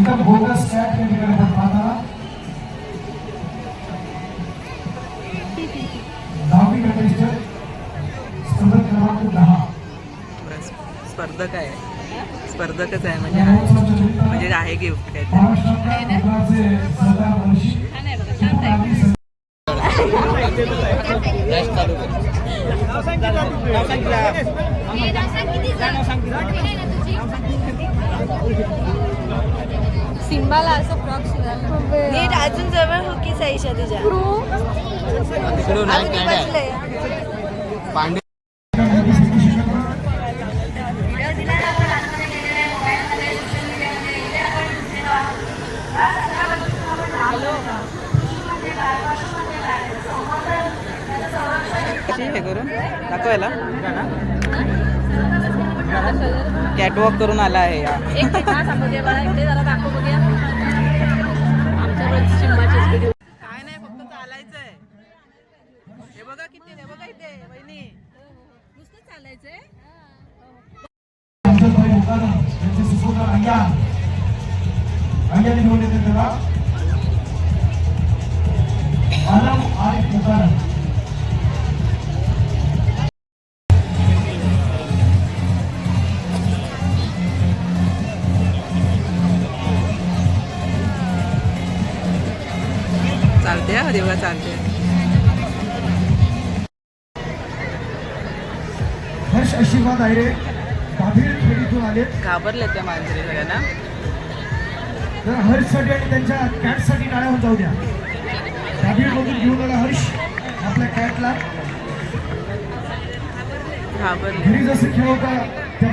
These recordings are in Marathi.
स्टॅट त्या ठिकाणी आपण पाहताना दहावी कंटेस्टंट स्पर्धक क्रमांक दहा स्पर्धक आहे. स्पर्धकच आहे म्हणजे म्हणजे आहे गिफ्ट काय सिम्बाला असं फ्रॉक शिवायला. नीट अजून जवळ हो की साईशा तुझ्या तिकडून कशी हे करून दाखवायला. कॅटवॉक करून आला आहे काय नाही फक्त चालायचंय. हे बघा किती हे बघा इथे वहिनी. नुसतं चालायचंय? यांचे चालते हा देवळा चालते. हर्ष आशीर्वाद खेडीतून आले घाबरले त्या मांजरी सगळ्यांना. तर हर्षसाठी आणि त्यांच्या कॅटसाठी होऊन जाऊ द्या. बाभीरमधून घेऊन आला हर्ष आपल्या कॅटला. घाबरले घरी जसं खेळवता त्या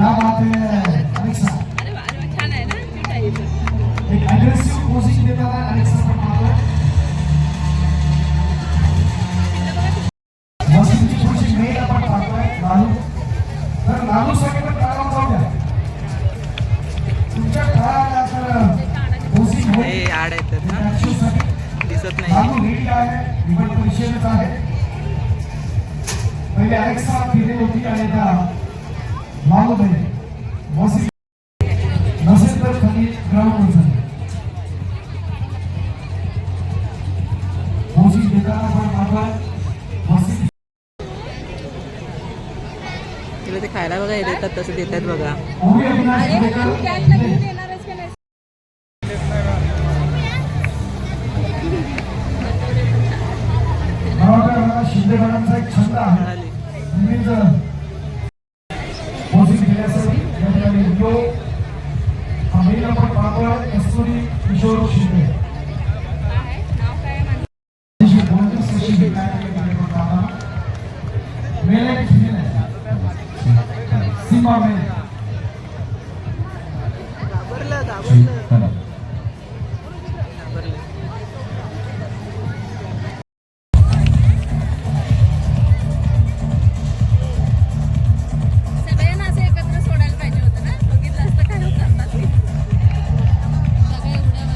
क्या बात है अलेक्सा अरे अरे छान आहे ना आहे एक पोझिशन देताना अलेक्सा थोडीशी मेल आपण पाहतोय लालू तर लालू टाळा तुमच्या तर पोझिशन होईल आड आहेत ना दिसत नाही लालू रेडी आहे परिषदेत आहे पहिले अलेक्सा होती आणि आता लालू मध्ये मशीन नसेल तर खाली ग्राउंड झाली मोसी देताना पण मागवाय मशीन तिला ते खायला बघा हे देतात तसं देतात बघा. कार्यक्रम पाहताना.